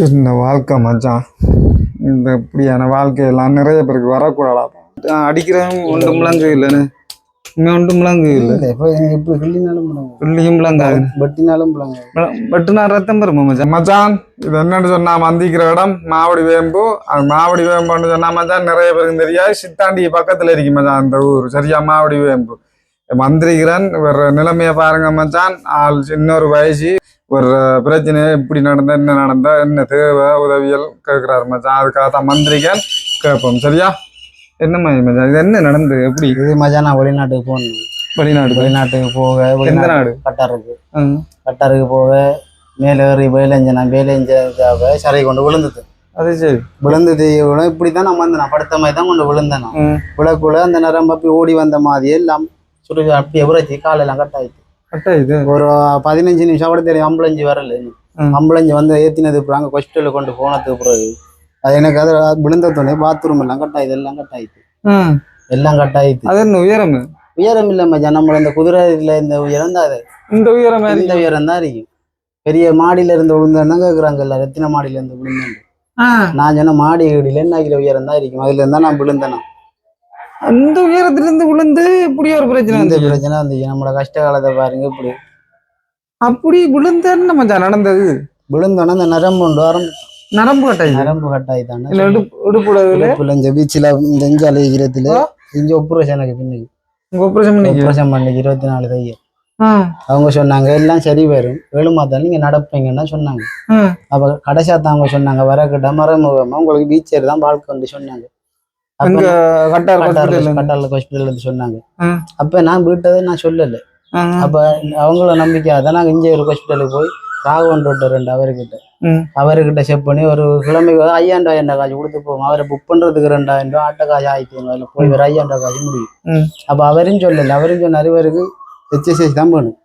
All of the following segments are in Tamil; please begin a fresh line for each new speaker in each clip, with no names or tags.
இந்த வாழ்க்கை மச்சான். இந்த இப்படியான வாழ்க்கையெல்லாம் நிறைய பேருக்கு வரக்கூடாதா? அடிக்கிறவன் ஒன்றும் முழங்கு இல்லைன்னு. இங்கே ஒன்றும் முழங்கு இல்லை.
இப்போ இப்போ கிள்ளினாலும் முடங்கும்
பிள்ளையும் முழங்காது
பட்டினாலும் முடங்கும்
பட்டுனா ரத்தம் பெருமா மச்சான்? மச்சான் இது என்னன்னு சொன்னா மந்திக்கிற இடம் மாவடி வேம்பு. அது மாவடி வேம்புன்னு சொன்னா மச்சான் நிறைய பேருக்கு தெரியாது. சித்தாண்டி பக்கத்துல இருக்கு மச்சான் அந்த ஊர். சரியா மாவடி வேம்பு. மந்திரிக்கிறன் ஒரு நிலைமையை பாருங்க மச்சான். ஆள் இன்னொரு வயசு. ஒரு பிரச்சனை எப்படி நடந்தா என்ன நடந்தா என்ன தேவை உதவியல் கேட்கிறாரு மச்சான். அதுக்காக தான் மந்திரிக்கன் கேட்போம். சரியா? என்ன மாதிரி மச்சான்? இது என்ன நடந்து? எப்படி?
இது மஜா நான் வெளிநாட்டுக்கு போகணும்.
வெளிநாடு
வெளிநாட்டுக்கு போக
எந்த நாடு?
கட்டாருக்கு. கட்டாருக்கு போக மேலே ஏறி வேலைஞ்சனா வேலைஞ்சாக சரை கொண்டு விழுந்தது.
அது சரி.
விழுந்தது இவ்வளோ இப்படி தான் நான் வந்தேன். படுத்த மாதிரி தான் கொண்டு விழுந்தேன். விழக்குள்ள அந்த நரம்பு அப்படி ஓடி வந்த மாதிரி எல்லாம் சுரு அப்படியே உரைச்சி காலெல்லாம் கட் ஆயிடுச்சு
இது.
ஒரு பதினஞ்சு நிமிஷம் கூட தெரியும் ஆம்புலன்ஸ் வரல.
ம்.
ஆம்புலன்ஸ் வந்து ஏத்தினது அப்புறம் அங்கே கொண்டு போனதுக்கு பிறகு அது எனக்கு அது விழுந்ததோடனே பாத்ரூம் எல்லாம் கட் ஆயிடுது எல்லாம் கட் ஆயிடுது. எல்லாம் கட் ஆயிடுது
அது என்ன உயரம்
உயரம் இல்லை மச்சான் நம்மள இந்த குதிரையில இந்த உயரம் தான் அது.
இந்த உயரம்
இந்த உயரம் தான் இருக்கு. பெரிய மாடியில இருந்து விழுந்தேன்னா கேட்குறாங்க எல்லாரும் எத்தனை மாடியில இருந்து விழுந்தேன் நான் சொன்ன மாடி வீடியில என்ன உயரம் தான் இருக்கும். அதுல இருந்தா நான் விழுந்தேன்?
அந்த உயரத்துல இருந்து விழுந்து இப்படி ஒரு பிரச்சனை
இந்த
வந்து
பிரச்சனை வந்துச்சு நம்மளோட கஷ்ட காலத்தை பாருங்க இப்படி.
அப்படி விழுந்து என்ன மச்சான் நடந்தது.
விழுந்தோன்னா இந்த நரம்பு ஒன்று ஆரம்பிச்சு
நரம்பு கட்டாய்
நரம்பு கட்டாயி தானே
இல்ல இடுப்பு இடுப்புடவுல
இடுப்புல இந்த பீச்சில் இந்த இஞ்சு அலைகிறதுல இங்க ஆப்ரேஷன் எனக்கு பின்னுக்கு.
உங்க ஆபரேஷன் பண்ணிக்க.
பண்ணிக்கு இருபத்தி நாலு தைய
ஆ,
அவங்க சொன்னாங்க எல்லாம் சரி வரும். தான் நீங்க நடப்பீங்கன்னா சொன்னாங்க.
ஆ.
அப்ப கடைசியா தான் அவங்க சொன்னாங்க வரக்கிட்ட மறைமுகமா உங்களுக்கு பீச்சர் தான் வாழ்க்கை வந்து சொன்னாங்க.
அங்க கட்டார்
கட்டால ஹாஸ்பிட்டல் இருந்து சொன்னாங்க. அப்ப நான் வீட்டதை நான் சொல்லல. அப்ப அவங்கள நம்பிக்கை அதான் நாங்க இங்கே ஒரு ஹாஸ்பிட்டலுக்கு போய் ராகவன் டாக்டர் ரெண்டு அவர்கிட்ட. அவர்கிட்ட செக் பண்ணி ஒரு கிழமைக்கு ரூபாய் என்ற காசு கொடுத்து போவோம். அவரை புக் பண்றதுக்கு ரெண்டாயிரம் ரூபாய் ஆட்ட காசு ஆயிடுச்சு அதில் போய் ஒரு ரூபாய் காசு முடியும். அப்ப அவரும் சொல்லல. அவரும் சொன்னார் இவருக்கு எக்ஸசைஸ் தான் வேணும்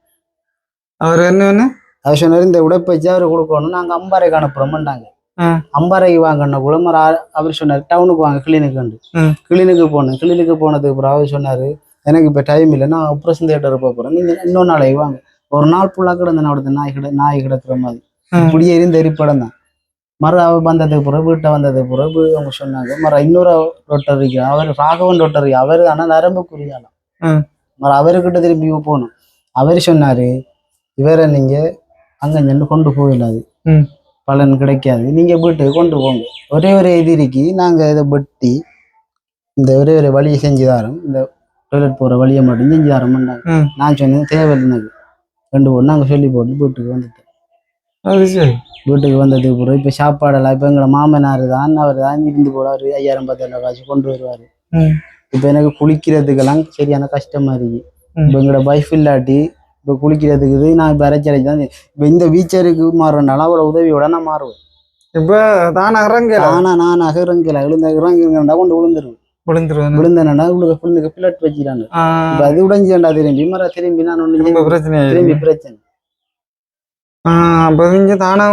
அவர் என்ன?
அவர் சொன்னார் இந்த உடற்பயிற்சி அவர் கொடுக்கணும் நாங்க அம்பாறைக்கு அனுப்புறோம்ட்டாங்க
ஆ.
அம்பாறைக்கு வாங்கணும். குளமர அவர் சொன்னார் டவுனுக்கு வாங்க கிளினிக்
ம்.
கிளினிக்கு போனேன். கிளினிக்கு போனதுக்கு அப்புறம் அவர் சொன்னாரு எனக்கு இப்ப டைம் இல்லை நான் ஆப்ரேஷன் தியேட்டர் போக போறேன். நீங்க இன்னொரு நாளைக்கு வாங்க. ஒரு நாள் ஃபுல்லா கிடந்த நான் நாய் கிட நாய் கிடக்குற மாதிரி. இப்படியே இருந்து எரிப்படம் தான். மறு அவ வந்ததுக்கு பிறகு வீட்டை வந்ததுக்கு பிறகு அவங்க சொன்னாங்க மறு இன்னொரு டாக்டர் இருக்கு. அவர் ராகவன் இருக்கு. அவர் ஆனா நரம்பு குறியாலாம். மறு அவர்கிட்ட திரும்பி போகணும் அவர் சொன்னாரு இவரை நீங்க அங்க நின்று கொண்டு போயிடாது. பலன் கிடைக்காது. நீங்க வீட்டுக்கு கொண்டு போங்க. ஒரே ஒரு இது இருக்கு. நாங்க இதை வெட்டி இந்த ஒரே ஒரு வழியை செஞ்சு தரோம். இந்த டாய்லெட் போற வழியை மட்டும் செஞ்சு தரோம்னாங்க. நான் சொன்னேன் தேவையில்லை ரெண்டு பொண்ணு நாங்கள் சொல்லி போட்டு வீட்டுக்கு
சரி.
வீட்டுக்கு வந்ததுக்கு பிறகு இப்போ சாப்பாடெல்லாம் இப்போ எங்களை மாமனார் தான் அவர் தான் இருந்து போட ஒரு ஐயாயிரம் பத்தாயிரம் காசு கொண்டு வருவார். இப்போ எனக்கு குளிக்கிறதுக்கெல்லாம் சரியான கஷ்டமா இருக்கு. இப்போ எங்களோட வைஃப் இல்லாட்டி இப்போ குளிக்கிறதுக்கு இது நான் இப்போ அரைச்சரைக்கு தான் இப்போ இந்த வீச்சருக்கு மாறுறனால அவரோட உதவியோட நான் மாறுவேன்.
இப்ப தானே இறங்கல
ஆனா நான் நகரங்கில விழுந்த இறங்கிருந்தா கொண்டு விழுந்துருவேன்.
விழுந்துருவேன்.
விழுந்தேன்னா உங்களுக்கு பிள்ளைங்க பிள்ளட் வச்சுட்டாங்க இப்போ அது உடைஞ்சுண்டா திரும்பி மர திரும்பி நான் ஒன்று
பிரச்சனை
திரும்பி பிரச்சனை. ஆனா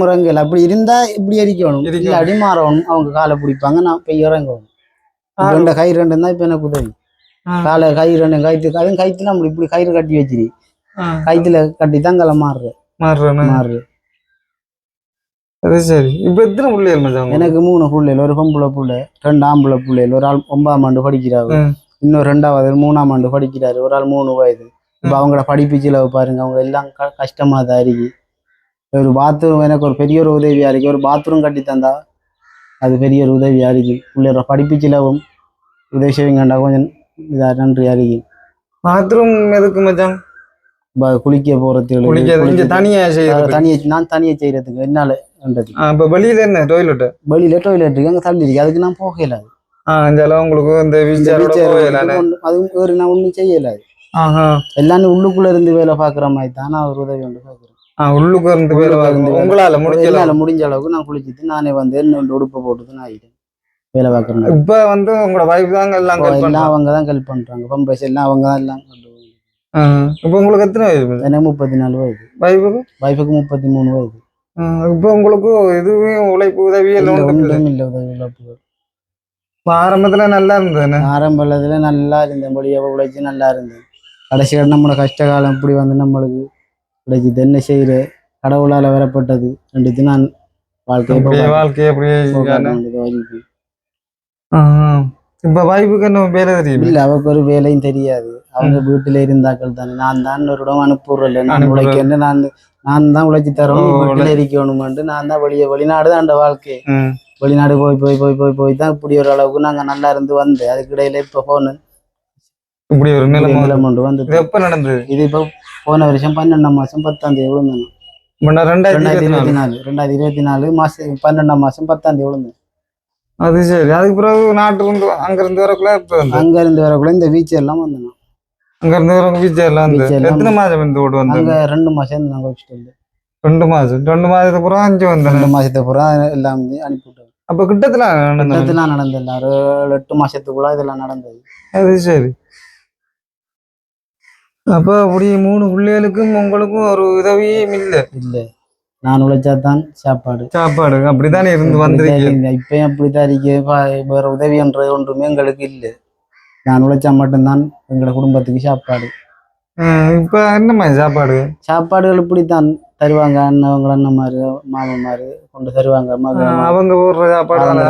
முறங்கல் அப்படி இருந்தா இப்படி அடிக்கணும். இல்ல அடி மாறணும். அவங்க காலை பிடிப்பாங்க நான் போய் இறங்கணும். ரெண்டு கை ரெண்டு தான் இப்ப எனக்கு உதவி. காலை கை ரெண்டு கைத்து அதுவும் கைத்துல நம்ம இப்படி கயிறு கட்டி வச்சிரு. கைத்துல கட்டி தான் காலை மாறுற மாறுற
அது சரி இப்ப எத்தனை பிள்ளைகள் மச்சான்?
எனக்கு மூணு பிள்ளைகள் ஒரு பொம்பளை பிள்ளை ரெண்டு ஆம்பளை பிள்ளைகள் ஒரு ஆள் ஒன்பதாம் ஆண்டு படிக்கிறாரு.
ம்.
இன்னும் ரெண்டாவது மூணாம் ஆண்டு படிக்கிறாரு. ஒரு ஆள் மூணு வயது. இப்ப அவங்களோட படிப்பு செலவு பாருங்க. அவங்க எல்லாம் க- கஷ்டமா தான் இருக்கு. ஒரு பாத்ரூம் எனக்கு ஒரு பெரிய ஒரு உதவியா இருக்கு. ஒரு பாத்ரூம் கட்டி தந்தா அது பெரிய ஒரு உதவியா இருக்கு. பிள்ளையோட படிப்பு செலவும் உதவி செய்வீங்கண்டா கொஞ்சம் இதா நன்றியா இருக்கு
பாத்ரூம் எதுக்கு மச்சான்?
குளிக்க
இங்க தனியா
தனியை நான் தனியை செய்யறதுக்கு. என்னால
இப்ப வெளியில என்ன? டாய்லெட்
வெளியில டாய்லெட் இருக்கு அங்க தள்ளி இருக்கு. அதுக்கு நான் போகல
ஆஹ் இந்த அளவு உங்களுக்கு இந்த
அதுவும் வேறு நான் ஒண்ணும் செய்யல
ஆஹா.
எல்லாமே உள்ளுக்குள்ள இருந்து வேலை பாக்குற மாதிரி தான். நான் ஒரு உதவி ஒன்று பாக்குறேன்
உள்ளுக்கு இருந்து வேலை. உங்களால
என்னால முடிஞ்ச அளவுக்கு நான் குளிச்சுட்டு நானே வந்து என்ன உடுப்பை போட்டுட்டு நான் ஆகிட்டேன் வேலை பார்க்குறேன்
இப்ப வந்து உங்களோட வைஃப் தாங்க எல்லாம்
எல்லாம். அவங்க தான் ஹெல்ப் பண்றாங்க. பம்பஸ் எல்லாம் அவங்க தான் எல்லாம்
இப்ப உங்களுக்கு எத்தனை வயசு
எனக்கு முப்பத்தி நாலு வயது
வைஃபுக்கு
வைஃபுக்கு முப்பத்தி மூணு வயது.
இப்ப உங்களுக்கு இதுவே உழைப்பு உதவி
இல்ல,
எல்லாம் இல்லை.
ஒன்றும் இல்லை உதவி
இப்ப ஆரம்பத்துல நல்லா இருந்ததுன்னு?
ஆரம்பத்தில் நல்லா இருந்தேன். படியை உழைச்சி நல்லா இருந்தேன். கடைசியாக நம்மளோட கஷ்ட காலம் இப்படி வந்து நம்மளுக்கு உழைச்சி என்ன செய்கிற கடவுளால் வரப்பட்டது. ரெண்டுத்தையும் நான் வாழ்க்கை. இப்ப
அப்படியே
பார்க்க-
வாழ்க்கை அப்படியே
இப்ப
வாய்ப்புக்கு என்ன வேலை தெரியும்?
இல்ல அவருக்கு ஒரு வேலையும் தெரியாது. அவங்க வீட்டுல இருந்தாக்கள் தானே. நான் தான் ஒரு இடம் அனுப்புறல நான். உழைக்கன்னு நான் நான் தான் உழைச்சி தரோம்
ஓ,
வீட்டுல இருக்கணும்ட்டு நான் தான் வெளியே வெளிநாடு தான் அந்த வாழ்க்கை. வெளிநாடு போய் போய் போய் போய் போய் தான் இப்படி ஒரு அளவுக்கு நாங்க நல்லா இருந்து வந்தேன். அதுக்கு இடையில இப்ப போன
இப்படி ஒரு நிலைமை
வந்து
எப்ப நடந்தது?
இது இப்ப போன வருஷம் பன்னெண்டாம் மாசம் பத்தாம் தேதி விழுந்தேன்.
ரெண்டாயிரத்தி இருபத்தி நாலு
ரெண்டாயிரத்தி இருபத்தி நாலு மாசம் பன்னெண்டாம் மாசம் பத்தாம் தேதி விழுந்தேன்.
அது சரி. அதுக்கு பிறகு நாட்டுல இருந்து அங்க இருந்து வரக்குள்ள இப்ப வந்து
அங்க இருந்து வரக்குள்ள இந்த பீச் எல்லாம் வந்தேன்
அங்க இருந்து வரக்கு விஜய் எல்லாம் எத்தனை மாதம் இந்த ஓட்டு வந்து
அங்க ரெண்டு மாசம் இருந்து நாங்க வச்சுட்டு வந்தோம்.
ரெண்டு மாசம் ரெண்டு மாதத்துக்கு அப்புறம் அஞ்சு வந்தேன்
ரெண்டு மாசத்துக்கு அப்புறம் எல்லாம் அனுப்பிவிட்டோம்
அப்ப கிட்டத்துல நடந்தது?
இதெல்லாம் நடந்தது ஒரு எட்டு மாசத்துக்குள்ள இதெல்லாம் நடந்தது.
அது சரி. அப்ப அப்படி மூணு பிள்ளைகளுக்கும் உங்களுக்கும் ஒரு உதவியும் இல்ல?
இல்ல. நான் உழைச்சாதான் சாப்பாடு.
சாப்பாடு அப்படித்தானே இருந்து வந்திருக்கீங்க
இப்பயும் அப்படித்தான் இருக்கு. வேற உதவின்றது ஒன்றுமே எங்களுக்கு இல்லை. நான் உழைச்சா மட்டும்தான் எங்களோட குடும்பத்துக்கு சாப்பாடு.
இப்ப என்ன மாதிரி சாப்பாடு?
சாப்பாடுகள் இப்படித்தான். தருவாங்க அண்ணவங்க அண்ணன்மாரு மாமன்மாரு கொண்டு தருவாங்க.
அவங்க போடுற சாப்பாடு
அவங்க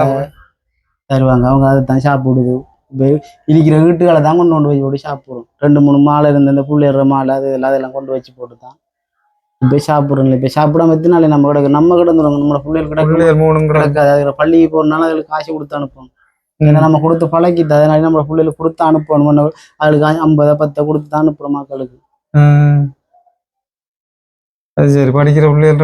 தருவாங்க. அவங்க அதை தான் சாப்பிடுது இருக்கிற வீட்டுகளை தான் கொண்டு கொண்டு போய் போட்டு சாப்பிடுறோம். ரெண்டு மூணு மாலை இருந்த இந்த புள்ளிடுற மாலை அது எல்லாம் அதெல்லாம் கொண்டு வச்சு போட்டு தான் இப்போ சாப்பிட்றோம் இப்போ சாப்பிடாம எத்தனாலே நம்ம கிடக்கு? நம்ம கிடந்துரும் நம்மளோட பிள்ளைகள் கிடக்கு. கிடக்காது. அதுல பள்ளிக்கு போறதுனால அதுகளுக்கு காசு கொடுத்து அனுப்பணும். ஏன்னா நம்ம கொடுத்து பழக்கிட்டு அதனால நம்ம பிள்ளைகளுக்கு கொடுத்து அனுப்பணும். அதுக்கு ஐம்பதை பத்தை கொடுத்து தான் அனுப்புறோம் மக்களுக்கு.
அது சரி படிக்கிற பிள்ளைகள்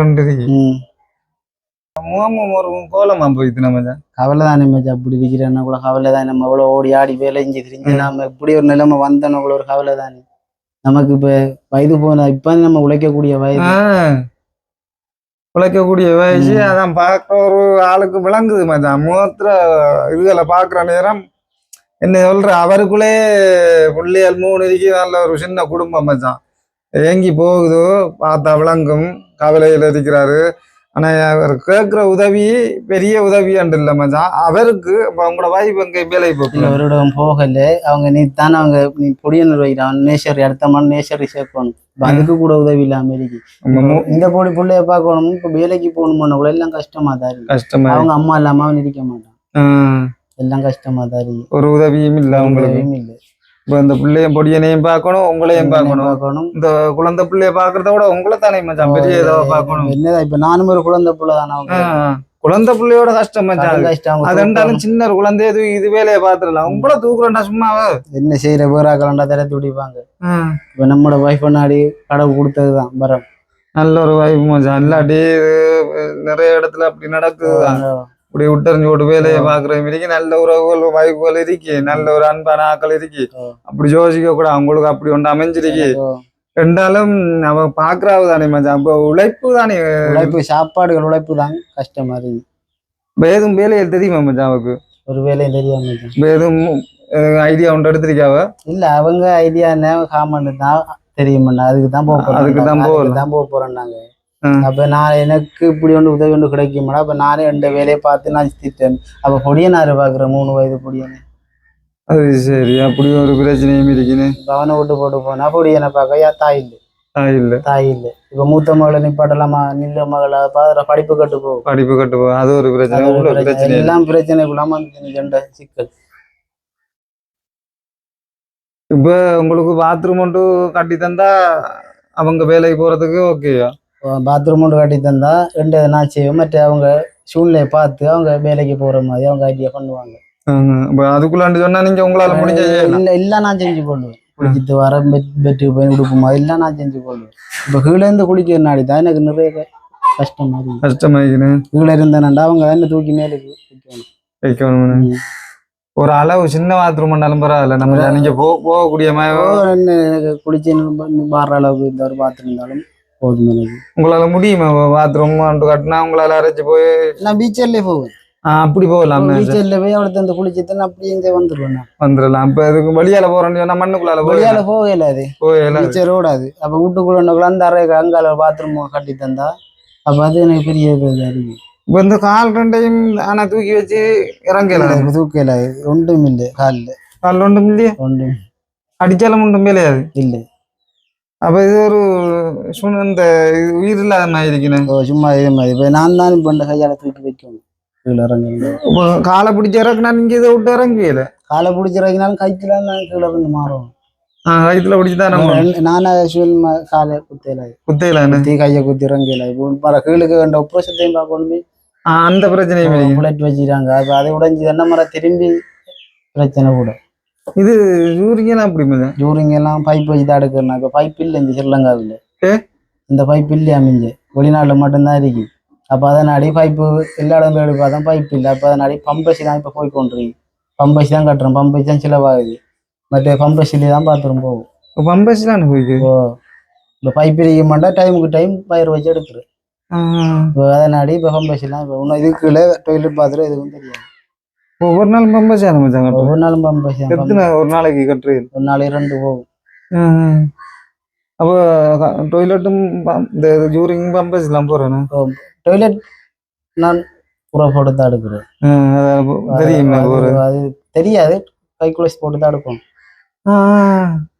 ஒரு கோலமா போயிட்டு நம்ம
கவலை தானே மச்சி அப்படி இருக்கிறேன்னா கூட கவலை தான் நம்ம இவ்வளோ ஓடி ஆடி வேலை செஞ்சு தெரிஞ்சு. நாம இப்படி ஒரு நிலைமை வந்தோன்னு கூட ஒரு கவலை தானே நமக்கு இப்ப வயது போன இப்ப நம்ம உழைக்கக்கூடிய வயது.
உழைக்கக்கூடிய வயசு. அதான் பார்க்க ஒரு ஆளுக்கு விளங்குது மச்சான் முகத்துல இதுகளை பார்க்குற நேரம் என்ன சொல்ற அவருக்குள்ளே பிள்ளைகள் மூணு இருக்கு நல்ல ஒரு சின்ன குடும்பம் மச்சான் ஏங்கி போகுதோ பார்த்தா விளங்கும் கவலையில் இருக்கிறாரு ஆனா அவர் கேட்குற உதவி பெரிய உதவி அண்டு இல்லை மச்சான். அவருக்கு இப்போ உங்களோட வைஃப் எங்க வேலை
இல்ல
போக்கல
அவரிடம் போகல. அவங்க நீ தானே அவங்க நீ பொடிய நிர்வகிக்கிறான் நேசரி அடுத்த மணி நேசரி சேர்க்கணும். அதுக்கு கூட உதவி இல்லாம இருக்கு இப்ப இந்த பொடி பிள்ளைய பார்க்கணும். இப்ப வேலைக்கு போகணும்னு கூட எல்லாம் கஷ்டமா தான் இருக்கு.
கஷ்டமா.
அவங்க அம்மா இல்லாம அவன் இருக்க மாட்டான். எல்லாம் கஷ்டமா தான் இருக்கு.
ஒரு உதவியும் இல்லை
உதவியும் இல்ல.
இப்போ இந்த பிள்ளையும் பொடியனையும் பார்க்கணும் உங்களையும் பார்க்கணும்.
பார்க்கணும்.
இந்த குழந்தை பிள்ளைய பாக்குறத விட உங்களை தானே மச்சான் பெரிய ஏதோ பார்க்கணும்.
என்னதான் இப்ப நானும் ஒரு குழந்தை பிள்ளை தானே
குழந்தை பிள்ளையோட கஷ்டம் மச்சான்.
அது
அது.
கஷ்டம்
அது
தூக்கணும்.
சின்ன ஒரு குழந்தைய தூக்கி இது வேலையை பாத்துடலாம் உங்களை தூக்குறேன்டா சும்மாவா.
என்ன செய்யற பேராக்கலண்டா திரத்தி பிடிப்பாங்க இப்ப நம்மளோட வைஃப் பண்ணாடி கடவுள் கொடுத்ததுதான் வரம்.
நல்ல ஒரு வாய்ப்பு மச்சான். இல்லாட்டி நிறைய இடத்துல அப்படி நடக்குதுதான். இப்படி விட்டறிஞ்சு போட்டு வேலையை பாக்குற மாரிக்கு நல்ல உறவுகள் வாய்ப்புகள் இருக்கு. நல்ல ஒரு அன்பான ஆக்கள் இருக்கு. அப்படி யோசிக்க கூட அவங்களுக்கு அப்படி ஒன்று அமைஞ்சிருக்கு. ரெண்டாலும் அவ பாக்குறாவு தானே மச்சான். இப்போ உழைப்பு தானே?
உழைப்பு சாப்பாடுகள் உழைப்பு தான் கஷ்டமா இருக்கு
எதுவும் வேலையை தெரியுமா மச்சான் அவருக்கு?
ஒரு வேலையும் தெரியாம
எதுவும் ஐடியா ஒன்று எடுத்திருக்காவ
இல்ல அவங்க ஐடியா என்ன காமன் தான் தெரியுமண்ணா அதுக்கு தான் போக
அதுக்கு தான்
போக போறோம் நாங்க. அப்ப நான் எனக்கு இப்படி ஒன்று உதவி ஒன்று கிடைக்குமாடா? அப்ப நானே ரெண்டு வேலையை பார்த்து நான் திட்டேன் அப்ப பொடியனாரு பாக்குறேன் மூணு வயது பொடியனு.
அது சரி. அப்படி ஒரு பிரச்சனையும் இருக்குன்னு.
அவனை விட்டு போட்டு போனா பொடியனை பார்க்க யா தாய் இல்லை.
ஆ, இல்ல.
தாய் இல்லை. இப்ப மூத்த மகளை நிப்பாட்டலாமா? நில்ல மகளை? பாதுற படிப்பு கட்டு போகும்.
படிப்பு ஒரு பிரச்சனை.
அது ஒரு பிரச்சனை. எல்லாம் பிரச்சனைக்குள்ளாம கண்ட சிக்கல்.
இப்ப உங்களுக்கு பாத்ரூம் மட்டும் கட்டி தந்தா அவங்க வேலைக்கு போறதுக்கு ஓகேயா
பாத்ரூம் ஒன்று கட்டி தந்தா ரெண்டு நான் செய்வேன் மற்ற அவங்க சூழ்நிலையை பார்த்து அவங்க வேலைக்கு போற மாதிரி அவங்க ஐடியா பண்ணுவாங்க.
அதுக்குள்ளாண்டு சொன்னா நீங்க உங்களால முடிஞ்ச
இல்ல இல்ல நான் செஞ்சு கொள்வேன் குளிச்சிட்டு வர பெட் பெட்டுக்கு போய் உடுப்புமா இல்ல நான் செஞ்சு கொள்வேன் இப்ப கீழே இருந்து குளிக்கிற நாடி தான் எனக்கு நிறைய கஷ்டமா இருக்கு
கஷ்டமாயிக்கின்னு
கீழே இருந்தேன்டா அவங்க தான் தூக்கி மேலே வைக்கணும்.
ஒரு அளவு சின்ன பாத்ரூம் பண்ணாலும் பரவாயில்ல. நம்ம நீங்க போ போகக்கூடிய மாதிரி
என்ன எனக்கு குளிச்சு பாடுற அளவுக்கு இந்த ஒரு பாத்ரூம் இருந்தாலும் எனக்கு.
உங்களால முடியுமா? பாத்ரூம் கட்டினா உங்களால அரைச்சு போய்
நான் பீச்சர்லேயே போவேன்.
அப்படி போகலாம்.
பீச்சர்ல போய் அவளை தந்து குளிச்சுட்டு நான் அப்படியே இங்கே வந்துடுவேன் நான்.
வந்துடலாம் இப்ப இதுக்கு வெளியால போறோம்னு சொன்னா மண்ணுக்குள்ளால போய்
வெளியால போகல அது.
போயிடலாம்
பீச்சர் ஓடாது அப்ப வீட்டுக்குள்ள அந்த அறை அங்கால பாத்ரூம் கட்டி தந்தா அப்ப அது எனக்கு பெரிய இது இருக்கு
இப்ப இந்த கால் ரெண்டையும் ஆனா தூக்கி வச்சு இறங்கலாம்
தூக்கல. ஒன்றும் இல்லை காலில்.
கால் ஒன்றும் இல்லையே?
ஒன்றும்.
அடிச்சாலும் ஒன்றும் மேலையாது
இல்லை.
அப்ப இது ஒரு இந்த உயிர் இல்லாத மாதிரி இருக்கணும்
சும்மா இதே மாதிரி. இப்போ நான் தான் இப்போ இந்த கையால தூக்கி வைக்கணும். கீழே இறங்கி
இப்போ காலை பிடிச்ச இறக்குனா நீங்க இதை விட்டு இறங்கல
காலை பிடிச்சி இறங்கினாலும் கைத்துல நான் கீழே இருந்து மாறும்.
வயிற்றுல பிடிச்சி தான்
நானா ஆக்சுவல் காலை குத்தையில.
குத்தையிலான்னு
குத்தி கையை குத்தி இறங்கல இப்போ பல கீழுக்கு வேண்ட உப்ரசத்தையும் பார்க்கணுமே.
அந்த பிரச்சனையும்
புல்லட் வச்சுக்கிறாங்க அதை உடைஞ்சு என்ன மரம் திரும்பி பிரச்சனை கூட.
இது யூரிங்கெல்லாம் அப்படி மச்சான்
ஜூரிங் எல்லாம் பைப் வச்சு தான் எடுக்கிறேன் இப்போ பைப் இல்லை இந்த ஸ்ரீலங்காவில்? இந்த பைப் இல்லையா மிஞ்சு வெளிநாட்டில் மட்டும்தான் இருக்கு. அப்போ அதனாடி பைப்பு எல்லா இடம் போய் பார்த்தா பைப் இல்லை. அப்போ அதனாடி பம்பசி தான் இப்போ போய் கொண்டிருக்கு பம்பசி தான் கட்டுறோம். பம்பசி தான் சிலவாகுது. மற்ற பம்பசிலே தான் பாத்ரூம் போகும்.
பம்பஸ்லாம் போயிருக்கு
இப்போ இப்போ பைப் இருக்க மாட்டா டைமுக்கு டைம் பயிர் வச்சு எடுத்துரு. இப்போ அதனாடி இப்போ பம்பசிலாம் இப்போ இன்னும் இதுக்குள்ள டொய்லெட் பாத்ரூம் எதுவும் தெரியாது.
ஒவ்வொரு நாள் பம்பஸ் மச்சான் கட்டுறோம்
ஒவ்வொரு நாளும் பம்பசி தான்
எத்தனை ஒரு நாளைக்கு கட்டுறீங்க?
ஒரு நாளைக்கு ரெண்டு போகும்.
அப்போ டொய்லெட்டும் இந்த யூரிங் பம்பஸ் எல்லாம் போறேன்னு
டொய்லெட் நான் புற போட்டு தான் எடுக்கிறேன்.
தெரியும்
அது- தெரியாது. கைக்குலஸ் போட்டு தான் எடுப்போம்.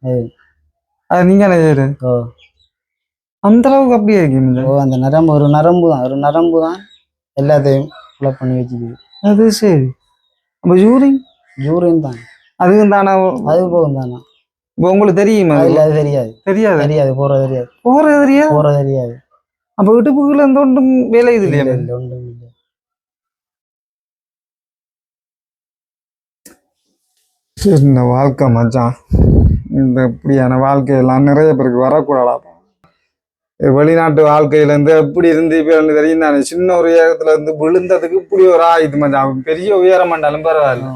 அது.
அது நீங்க என்ன செய்யறது
ஓ.
அந்த அளவுக்கு அப்படியே இருக்கீங்க
ஓ அந்த நரம்பு ஒரு நரம்பு தான். ஒரு நரம்பு தான் எல்லாத்தையும் பண்ணி வச்சுக்குது.
அது சரி. அப்போ யூரிங்
யூரின் தான்.
அதுவும் தானே?
அது போகும் தானே.
இப்போ உங்களுக்கு தெரியுமா?
அதுல அது தெரியாது.
தெரியாது?
தெரியாது போறது தெரியாது.
போறது தெரியாது?
போறது தெரியாது.
அப்ப இடுப்புக்குள்ள எந்த ஒன்றும் வேலை இது இல்லையா?
இல்ல, இல்ல, ஒண்ணும் இல்ல.
இந்த வாழ்க்கை மச்சான். இந்த இப்படியான வாழ்க்கையெல்லாம் நிறைய பேருக்கு வரக்கூடாதா வெளிநாட்டு வாழ்க்கையில இருந்து எப்படி இருந்து இப்ப எனக்கு தெரியும் நான் சின்ன ஒரு உயரத்துல இருந்து விழுந்ததுக்கு இப்படி ஒரு ஆயுது மச்சான் பெரிய உயரம் பண்ணாலும் பரவாயில்ல.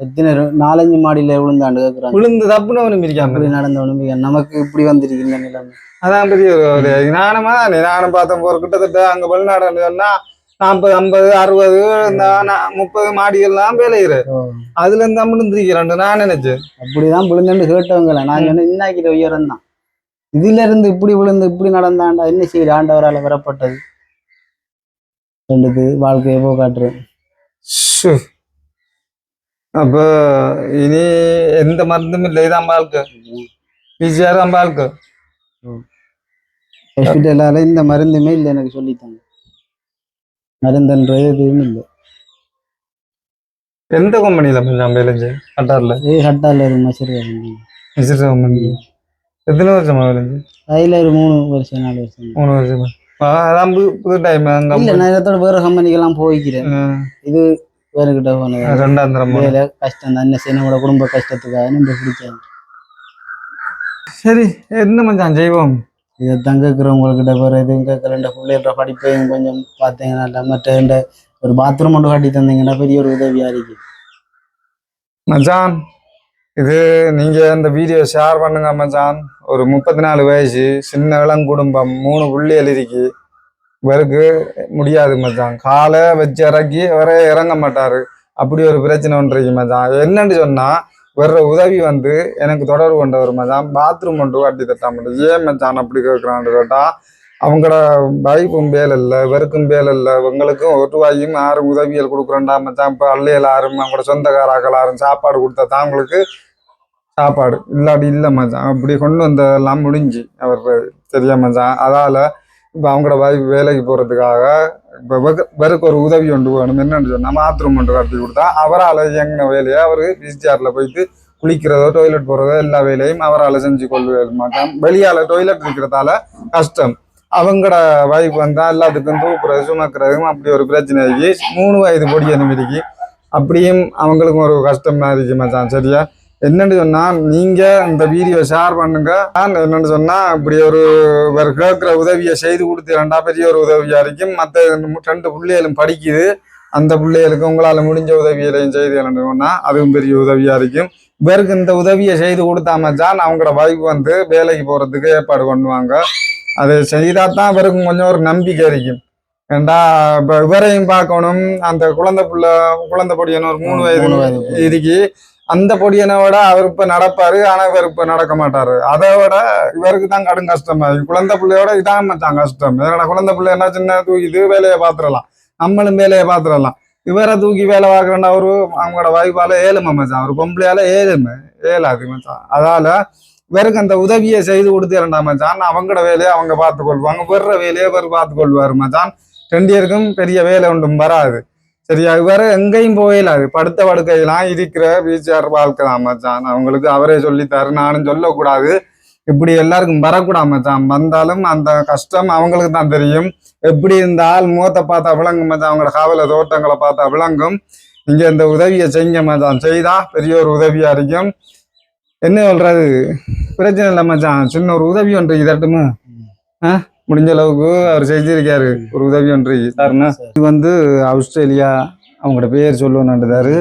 எத்தனை நாலஞ்சு மாடியில விழுந்தாண்டு கேக்குறாங்க.
விழுந்து தப்புன்னு இருக்காம
இப்படி நடந்தவனும் நமக்கு இப்படி வந்திருக்கு இந்த நிலைமை.
அதான் பெரிய ஒரு நானுமா நானும் பார்த்தேன் போற கிட்டத்தட்ட அங்க வெளிநாடு சொன்னா நாற்பது ஐம்பது அறுபது இந்த முப்பது மாடிகள்லாம்
ஓ,
அதுல இருந்து தான் விழுந்திருக்கிறேன் நான் நினைச்சேன்.
அப்படிதான் விழுந்துன்னு கேட்டவங்கள. நான் சொன்னேன் இன்னாக்கிற உயரம் தான். இதுல இருந்து இப்படி விழுந்து இப்படி நடந்தாண்டா? என்ன செய்யுது ஆண்டவரால வரப்பட்டது ரெண்டுது வாழ்க்கையை போ காட்டுறேன்.
அப்ப இனி எந்த மருந்தும் இல்லை. இதான் வாழ்க்கை. பிசிஆர் தான் வாழ்க்கை.
ஹாஸ்பிட்டலால இந்த மருந்துமே இல்லை எனக்கு சொல்லித்தாங்க. மருந்துன்றது எதுவும் இல்லை.
எந்த கம்பெனியில வேலை செஞ்சு கட்டார்ல?
ஏ ஹட்டால ஒரு மசரு
விசிட் கம்பெனி எத்தனை வருஷமா வேலை செஞ்சு
அதுல ஒரு மூணு வருஷம் நாலு வருஷம்.
மூணு வருஷமா? அதான் புது டைம்
இல்ல நான் இடத்தோட வேற கம்பெனிக்கெல்லாம் போய்க்கிறேன். இது வேற கிட்ட போனது
ரெண்டாம் தரம்
வேலை கஷ்டம் தான். என்ன செய்ய நம்மளோட குடும்ப கஷ்டத்துக்காக நம்ம பிடிக்காது
சரி என்ன மச்சான் செய்வோம்?
இதை தான் கேட்குறவங்கக்கிட்ட வேறு எதுவும் பிள்ளைகள படிப்பையும் கொஞ்சம் பார்த்தீங்கன்னா மற்ற ஒரு பாத்ரூம் ஒன்று கட்டி தந்தீங்கன்னா பெரிய ஒரு உதவியா இருக்கு.
மச்சான் இது நீங்க இந்த வீடியோ ஷேர் பண்ணுங்க மச்சான். ஒரு முப்பத்தி நாலு வயசு சின்ன இளம் குடும்பம் மூணு புள்ளிகள் இருக்கு. இவருக்கு முடியாது மச்சான். காலை வச்சு இறக்கி அவரே இறங்க மாட்டாரு. அப்படி ஒரு பிரச்சனை ஒன்றைக்கு இருக்கு மச்சான். என்னன்னு சொன்னா வர்ற உதவி வந்து எனக்கு தொடர்பு கொண்டவர் மச்சான். பாத்ரூம் ஒன்று கட்டி தட்டா மட்டும் ஏன் மச்சான் அப்படி கேட்குறான்னு கேட்டால் அவங்களோட வாய்ப்பும் வேலை இல்லை வெறுக்கும் வேலை இல்லை. இவங்களுக்கும் ஒரு ரூபாயும் யாரும் உதவிகள் கொடுக்குறேன்டா மச்சான். இப்போ அள்ளையில் யாரும் அவங்களோட சொந்தக்காராக்கள் யாரும் சாப்பாடு கொடுத்தா தான் அவங்களுக்கு சாப்பாடு. இல்லாட்டி இல்லை மச்சான். அப்படி கொண்டு வந்ததெல்லாம் முடிஞ்சு. அவர் சரியா மச்சான். அதால் இப்போ அவங்களோட வைஃப் வேலைக்கு போகிறதுக்காக இப்போ வெறுக்கு ஒரு உதவி ஒன்று வேணும். என்னென்னு சொன்னால் பாத்ரூம் ஒன்று கட்டி கொடுத்தா அவரால் இயங்கின வேலையை அவர் விசிஆரில் போயிட்டு குளிக்கிறதோ டாய்லெட் போகிறதோ எல்லா வேலையும் அவரால் செஞ்சு கொள்ள மாட்டான் வெளியால் டாய்லெட் இருக்கிறதால கஷ்டம். அவங்களோட வைஃப் வந்தால் எல்லாத்துக்கும் தூக்குறது சுமக்கிறதுக்கும் அப்படி ஒரு பிரச்சனை மூணு வயது பொடி அனுமதிக்கு. அப்படியும் அவங்களுக்கும் ஒரு கஷ்டமாக இருக்கு மச்சான். சரியா? என்னன்னு சொன்னா நீங்க இந்த வீடியோ ஷேர் பண்ணுங்க. நான் என்னன்னு சொன்னா இப்படி ஒரு இவர் கேட்கிற உதவியை செய்து கொடுத்து ரெண்டா பெரிய ஒரு உதவியா இருக்கும் மற்ற ரெண்டு பிள்ளைகளும் படிக்குது. அந்த பிள்ளைகளுக்கு உங்களால முடிஞ்ச உதவிகளையும் செய்து சொன்னா அதுவும் பெரிய உதவியா இருக்கும். இவருக்கு இந்த உதவியை செய்து கொடுத்தா மச்சான் அவங்களோட வைஃப் வந்து வேலைக்கு போறதுக்கு ஏற்பாடு பண்ணுவாங்க. அது செய்தா தான் இவருக்கும் கொஞ்சம் ஒரு நம்பிக்கை இருக்கும். ஏண்டா இப்ப இவரையும் பார்க்கணும். அந்த குழந்தை புள்ள குழந்தை பொடியன் ஒரு மூணு வயது
மூணு வயது
இருக்கு. அந்த பொடியனை விட அவர் இப்ப நடப்பாரு ஆனா இவர் இப்ப நடக்க மாட்டாரு. அதை விட இவருக்கு தான் கடும் கஷ்டமா. குழந்தை பிள்ளையோட இதான் மச்சான் கஷ்டம். ஏன்னா குழந்தை பிள்ளை என்ன சின்ன தூக்கிது வேலையை பாத்துடலாம் நம்மளும் வேலையை பாத்துடலாம் இவரை தூக்கி வேலை பார்க்கறேன்டா அவரு அவங்களோட வாய்ப்பால ஏழுமை மச்சான். அவர் பொம்பளையால ஏழுமை. ஏழாது மச்சான். அதால இவருக்கு அந்த உதவியை செய்து கொடுத்துறண்டா மச்சான். அவங்களோட வேலையை அவங்க பார்த்து கொள்வாங்க வர்ற வேலையை இவர் பார்த்து கொள்வாரு மச்சான். ரெண்டு பேருக்கும் பெரிய வேலை ஒன்றும் வராது. சரியா வேற எங்கேயும் போயிடாது படுத்த படுக்கையெல்லாம் இருக்கிற வீச்சார் வாழ்க்கை தான் மச்சான். அவங்களுக்கு அவரே சொல்லித்தாரு. நானும் சொல்லக்கூடாது. இப்படி எல்லாருக்கும் வரக்கூடாது மச்சான். வந்தாலும் அந்த கஷ்டம் அவங்களுக்கு தான் தெரியும். எப்படி இருந்தால் முகத்தை பார்த்தா விளங்கும் மச்சான். அவங்களோட காவல தோட்டங்களை பார்த்தா விளங்கும். இங்க இந்த உதவியை செய்ய மச்சான். செய்தா பெரிய ஒரு உதவியா இருக்கும். என்ன சொல்றது? பிரச்சனை இல்லை மச்சான். சின்ன ஒரு உதவி ஒன்று இதட்டுமா? ஆ? முடிஞ்ச அளவுக்கு அவர் செஞ்சிருக்காரு. ஒரு உதவி ஒன்று சார்னா
சரி.
இது வந்து ஆஸ்திரேலியா அவங்களோட பேர் சொல்லுவேன்டாரு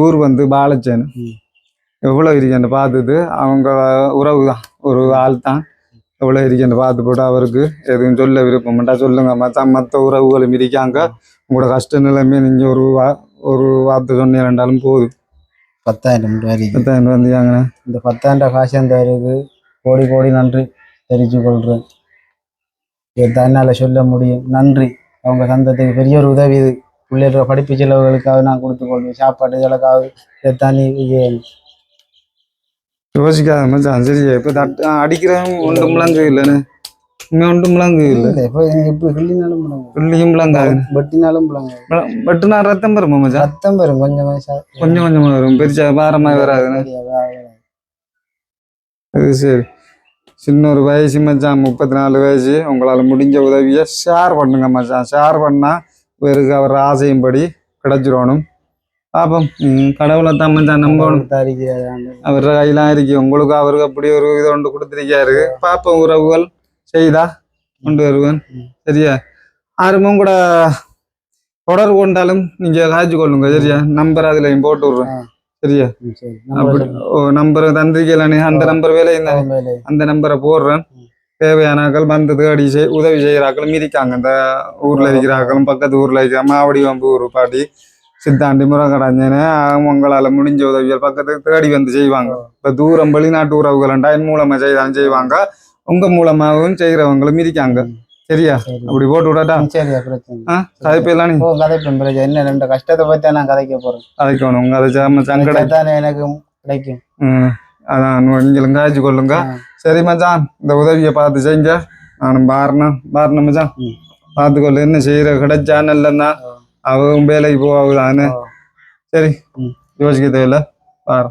ஊர் வந்து பாலச்சேன். எவ்வளோ இருக்கேன்னு பார்த்தது அவங்க உறவு தான். ஒரு ஆள் தான். எவ்வளோ இருக்கேன்னு பார்த்து போட்டு அவருக்கு எதுவும் சொல்ல விருப்பம்ட்டா சொல்லுங்க. மச்சான் மற்ற உறவுகளும் இருக்காங்க. உங்களோட கஷ்ட நிலைமை நீங்கள் ஒரு வா ஒரு வார்த்தை சொன்னீங்கன்றாலும் போதும்.
பத்தாயிரம் வரைக்கும்
பத்தாயிரம் வந்தாங்க
இந்த பத்தாயிரம் காசு அந்த கோடி கோடி நன்றி. தெரிவித்து கொள்றேன் இதை தன்னால் சொல்ல முடியும்? நன்றி. அவங்க தந்ததுக்கு பெரிய ஒரு உதவி இது. பிள்ளைகளோட படிப்பு செலவுகளுக்காக நான் கொடுத்து கொள்வேன். சாப்பாடு இதற்காக இதை தண்ணி
யோசிக்காத மச்சான். சரி இப்போ தட்டு அடிக்கிறவன் ஒன்றும் முழங்கு இல்லைன்னு. இங்கே ஒன்றும் முழங்கு இல்லை.
இப்போ இப்போ கிள்ளினாலும் பிள்ளைங்க
புள்ளியும் முழங்காது
வெட்டினாலும் பிள்ளைங்க
வெட்டுனா ரத்தம் பெறுமா மச்சான்?
ரத்தம் வரும். கொஞ்சம் கொஞ்சம்
கொஞ்சம் கொஞ்சமா வரும். பெருசா பாரமாக வராதுன்னு. அது சரி. சின்ன ஒரு வயசு மச்சான் முப்பத்தி நாலு வயசு. உங்களால் முடிஞ்ச உதவியை ஷேர் பண்ணுங்க மச்சான். ஷேர் பண்ணால் இவருக்கு அவர் ஆசையும்படி கிடைச்சிடணும் பாப்போம். கடவுளை தான் மச்சான் நம்பணும். அவர் கையெல்லாம் இருக்கு. உங்களுக்கு அவருக்கு அப்படி ஒரு இது ஒன்று கொடுத்துருக்காரு. பாப்போம் உறவுகள் செய்தா? கொண்டு வருவேன். சரியா? யாருமும் கூட தொடர்பு கொண்டாலும் நீங்க காய்ச்சி கொள்ளுங்க. சரியா? நம்பர் அதுலயும் போட்டு விடுறேன். சரியா? ஓ நம்பர் தந்திரிக்கலானே அந்த நம்பர் வேலை என்ன
நம்ம
அந்த நம்பரை போடுறேன். தேவையானாக்கள் வந்து தேடி செய் உதவி செய்யறாக்களும் இருக்காங்க இந்த ஊர்ல இருக்கிறாக்களும் பக்கத்து ஊர்ல இருக்கிற மாவடி வம்பு ஊர் பாட்டி சித்தாண்டி முருகடஞ்சனே உங்களால முடிஞ்ச உதவிகள் பக்கத்துக்கு தேடி வந்து செய்வாங்க. இப்ப தூரம் வெளிநாட்டு உறவுகள் என் மூலமா செய்தாலும் செய்வாங்க. உங்க மூலமாகவும் செய்யறவங்களும் இருக்காங்க சரியா?
சரி
அப்படி போட்டு விடாட்டா
சரியா பிரச்சனை
கதைப்பெல்லாம் நீ
ஓ கதைப்பேன் பிரச்சனை. என்ன ரெண்டு கஷ்டத்தை பத்தி நான் கதைக்க போறேன்.
கதைக்கணும். உங்க அதை சம சங்கடை.
தானே எனக்கு கிடைக்கும்.
அதான் நீங்களும் காய்ச்சி கொள்ளுங்க. சரி மச்சான் இந்த உதவியை பார்த்து செய்யுங்க நானும் பாரணம் பாரணம் மச்சான். பார்த்துக்கொள்ளு என்ன செய்யற கிடைச்சா நல்லன்னா. அவன் வேலைக்கு
ஆ.
சரி. யோசிக்க தேவையில்ல. பாரு.